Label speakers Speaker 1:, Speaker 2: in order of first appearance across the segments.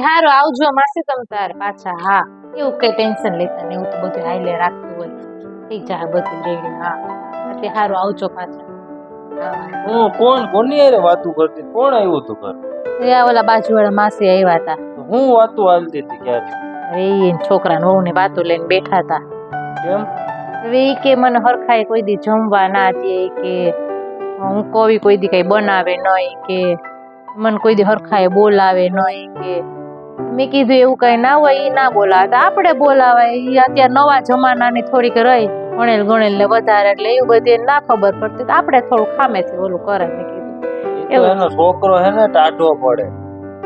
Speaker 1: હારું આવજો માસી તમ તારે પાછા હા. એવું કઈ ટેન્શન લેતા ને એવું તો બધું હાઈલે રાખતું હોય. થઈ જાય બધું રેડી હા. એટલે હારું આવજો પાછા. હા
Speaker 2: હું કોણ? કોની હારે વાતું કરતી? કોણ આવ્યું તું ઘર?
Speaker 1: એ આ ઓલા બાજુવાળા માસી આવ્યા હતા.
Speaker 2: હું વાતું હાલતી હતી ક્યારે
Speaker 1: અરે એ છોકરા વહુ ને વાતો લઈને બેઠા હતા.
Speaker 2: કેમ?
Speaker 1: હવે એ કે મને હરખાય કોઈ દી જમવા ના દે કે હું કોઈ કોઈ દી કઈ બનાવે નહીં કે મને કોઈ દી હરખાય બોલાવે નહીં કે મેં કીધું એવું કઈ ના હોય એ ના બોલાવે આપણે બોલાવાય એ અત્યારે નવા જમાનાની થોડીક રહી. ભણેલ ગણેલ ને વધારે એટલે એવું બધી ના ખબર પડતી. આપણે થોડું ખામેથી ઓલું કરે મેં કીધું.
Speaker 2: એનો છોકરો હે ને ટાઢો પડે.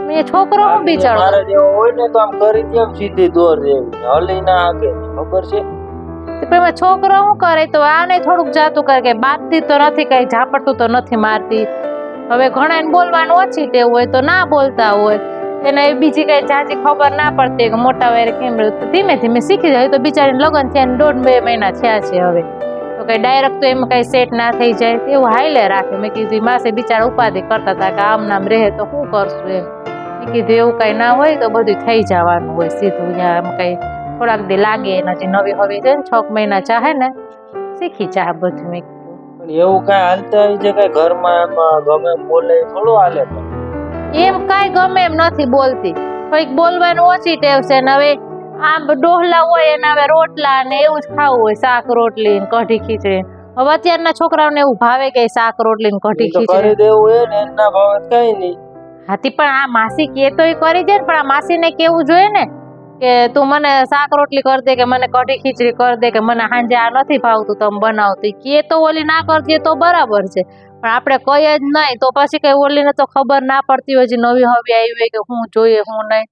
Speaker 1: મેં છોકરો હું બિચારો?
Speaker 2: મારે જેવો હોય ને તો આમ કરી દેમ સીધી દોર જેવી? હલી ના આગે ખબર છે?
Speaker 1: પણ છોકરો શું કરે? તો આને થોડુંક જાતું કરે કે બાપતી તો નથી કઈ ઝાપટું તો નથી મારતી. હવે ઘણા બોલવાનું ઓછી ટેવ હોય તો ના બોલતા હોય. એને બીજી કઈ જાજી ખબર ના પડતી કે મોટા વાયરે કેમ ધીમે ધીમે શીખી જાય. તો બિચારીને લગ્ન થયા દોઢ બે મહિના થયા છે હવે. તો કઈ ડાયરેક્ટ તો એમાં કઈ સેટ ના થઈ જાય. એવું હાઈલે રાખે. મેં કીધું માસે બિચારા ઉપાધિ કરતા હતા કે આમ નામ રહે તો શું કરશું એમ. મેં કીધું એવું કઈ ના હોય તો બધું થઈ જવાનું હોય સીધું. યા એમ કઈ થોડાક દી લાગે એના જે નવી હવી છે ને છ મહિના ચાહે ને શીખી ચાહ બધું મેં
Speaker 2: એવું કઈ હાલતા આવી છે ઘરમાં ગમે બોલે થોડું હાલે પણ.
Speaker 1: એમ કાંઈ ગમે એમ નથી બોલતી. કંઈક બોલવાનું ઓછી ટેવ છે ને હવે આમ ડોહલા હોય એને હવે રોટલા ને એવું જ ખાવું હોય શાક રોટલી ને કઢી ખીચડી. હવે અત્યારના છોકરાઓને એવું ભાવે કે શાક રોટલી ને કઢી ખીચડી.
Speaker 2: દેવું હોય ને એના ભાવે કઈ નહીં.
Speaker 1: હાથી પણ આ માસી કે તો એ કરી દે ને પણ આ માસીને કેવું જોઈએ ને? કે તું મને શાક રોટલી કરી દે કે મને કઢી ખીચડી કરી દે કે મને સાંજે આ નથી ભાવતું તમે બનાવતી. કે તો ઓલી ના કરતી દે તો બરાબર છે. પણ આપણે કહીએ જ નહીં તો પછી કઈ ઓલીને તો ખબર ના પડતી હોય જે નવી હવી આવી હોય કે હું જોઈએ હું નહીં.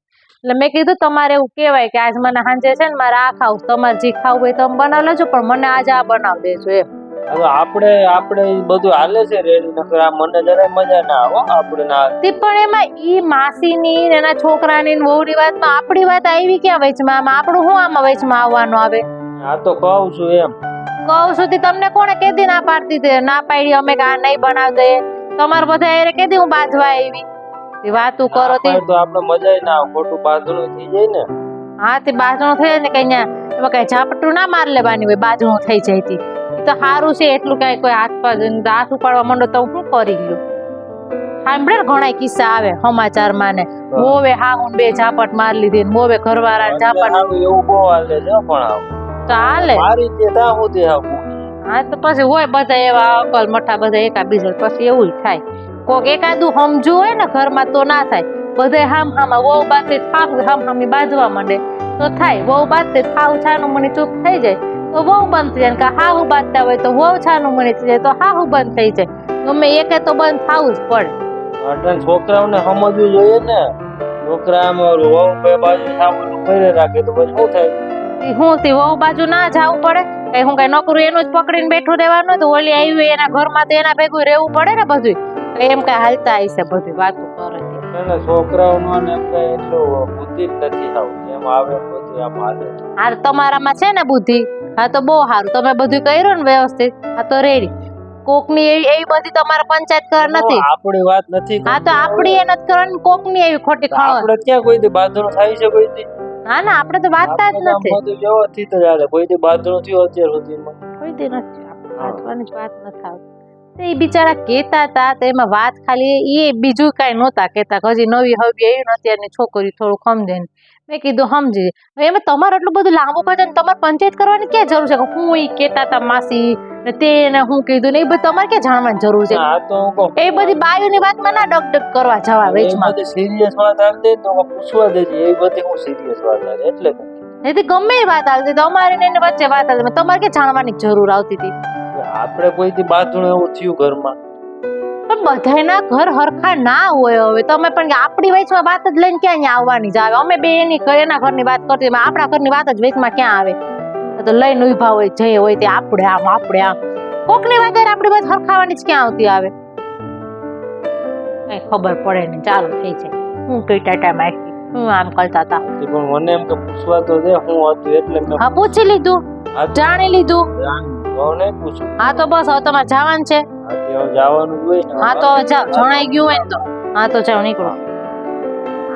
Speaker 1: એટલે મેં કીધું તમારે એવું કહેવાય કે આજ મને સાંજે છે ને મારે આ ખાવું. તમારે જે ખાવું હોય તમે બનાવી લેજો પણ મને આજે આ બનાવી દેજો એમ.
Speaker 2: હવે આપણે આપણે બધું હાલે છે રેડી નકર આ મને જરાય મજા ના આવો આપણે ના
Speaker 1: તે પણ એમાં ઈ માસીની ને એના છોકરાની ને વહુની વાતમાં આપણી વાત આવી ક્યાં વચમાં? આમાં આપણું શું આમાં વચમાં આવવાનું આવે?
Speaker 2: આ તો કહું છું એમ.
Speaker 1: કહું સુધી તમને કોણે કેદી ના પાડતી તે? ના પાડી અમે કે આ નહીં બનાવ દે તમારે બધા એરે કેદી હું બાજવા આવી. તે વાતું કરો તે.
Speaker 2: તો આપણે મજા ના આવે ખોટું બાજણું થઈ જાય ને.
Speaker 1: હા તે બાજણું થઈ જાય ને કઈ એમાં કઈ ઝાપટું ના માર લેવાની હોય બાજણું થઈ જાય તી સારું છે એટલું કઈ કોઈ હાથ હાથ ઉપાડવા માંડો તો હું કરી ગયું. સાંભળે ને ઘણા કિસ્સા આવે સમાચારમાં ને. મોવે હા હું બે ઝાપટ માર લીધી મોવે ઘરવાળા ઝાપટ
Speaker 2: એવું બહુ હાલે છે પણ
Speaker 1: તો હાલે.
Speaker 2: મારી તે
Speaker 1: હા તો પછી હોય બધા એવા અકલ મઠા બધા એકાબીજા પછી એવું થાય. કોક એકાદું સમજુ હોય ને ઘરમાં તો ના થાય. બધે હામ હામા વહુ બાતે થાવ હામ હામી બાજવા માંડે. તો થાય વહુ બાતે થાવ છાનું મને ચૂપ થઈ જાય. તો વહુ બંધ થઈ જાય કે હાહુ બાંધતા હોય તો વહુ છાનું મળી થઈ જાય તો હાહુ બંધ થઈ જાય. ગમે એકે તો બંધ થવું જ પડે.
Speaker 2: અટલ છોકરાઓને સમજવું જોઈએ ને. છોકરા વહુ બે બાજુ સામું ફેરે રાખે તો પછી શું થાય?
Speaker 1: હું તે વહુ બાજુ ના જાવું પડે? કઈ હું કઈ નોકરું એનું જ પકડીને બેઠું રહેવાનું તો ઓલી આવી એના ઘરમાં તો એના ભેગું રહેવું પડે ને બધું એમ કઈ હાલતા હશે બધું વાતું કરે. છે.
Speaker 2: છોકરાઓનો ને એમ કઈ એટલું બુદ્ધિ જ નથી આવું એમ આવે બધું આમ હાલે.
Speaker 1: તમારામાં છે ને બુદ્ધિ? હા તો બહુ સારું. તમે બધું કર્યું ને વ્યવસ્થિત? હા તો રેડી. કોકની એવી એવી બધી તમારે પંચાયત કર નથી.
Speaker 2: આપણી વાત નથી
Speaker 1: હા તો આપણી એ નથી કરવાની કોકની એવી ખોટી ખબર.
Speaker 2: આપણે ક્યાં કોઈ દી બાંધણું થાય છે કોઈ દી?
Speaker 1: ના ના આપણે તો વાતતા જ નથી.
Speaker 2: બધું જ હાલે. કોઈ દી બાંધણો થયો અત્યાર સુધીમાં.
Speaker 1: કોઈ દી નથી. વાતવાની વાત નથી આવતી. તો એ બિચારા કહેતા હતા તો એમાં વાત ખાલી એ બીજું કાંઈ નહોતા કહેતા હજી નવી હવી એવી નથી અત્યારની છોકરી થોડું સમજે ને. મેં કીધું સમજી એમ તમારે એટલું બધું લાંબુ પડે ને તમારે પંચાયત કરવાની ક્યાં જરૂર છે? હું એ કેતા તા માસી ને તેને હું કીધું ને એ બધું તમારે ક્યાં જાણવાની જરૂર છે? એ બધી બાયુની વાતમાં ના ડક ડક કરવા જવા વેચમાં.
Speaker 2: સિરિયસ વાત આવતી ને તો પૂછવા દેજે એ બધી હું સિરિયસ વાત આવે એટલે.
Speaker 1: એથી ગમે એ વાત આવતી તો અમારી ને વચ્ચે વાત આવતી તમારે ક્યાં જાણવાની જરૂર આવતી હતી?
Speaker 2: આપણે કોઈ દી બાંધણું એવું થયું ઘરમાં?
Speaker 1: પણ બધાયના ઘર હરખા ના હોય હવે. તમે પણ આપણી વચમાં વાત જ લઈને ક્યાં અહીંયા આવવાની જ આવે? અમે બે એની એના ઘરની વાત કરતી આપણા ઘરની વાત જ વચમાં ક્યાં આવે? તો લઈને ઊભા હોય જે હોય તે આપણે આમ આપણે આમ. કોકની વગર આપણી વાત હરખાવાની જ ક્યાં આવતી આવે? કઈ ખબર પડે ને ચાલુ થઈ જાય. હું કઈ ટાટા માખી હું આમ કરતા હતા.
Speaker 2: પણ મને એમ કે પૂછવા તો દે હું હતું એટલે
Speaker 1: હા પૂછી લીધું. જાણી લીધું.
Speaker 2: પૂછું.
Speaker 1: હા તો બસ હવે તમારે જવાનું છે.
Speaker 2: જવાનું હોય
Speaker 1: હા તો જાવ જણાઈ ગયું હોય ને તો. હા તો જાવ નીકળો.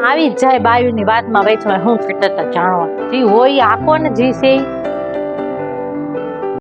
Speaker 1: આવી જ જાય બાયુની વાતમાં વેચવા હું ખેતર જાણવા જી હોય આપો ને જી છે.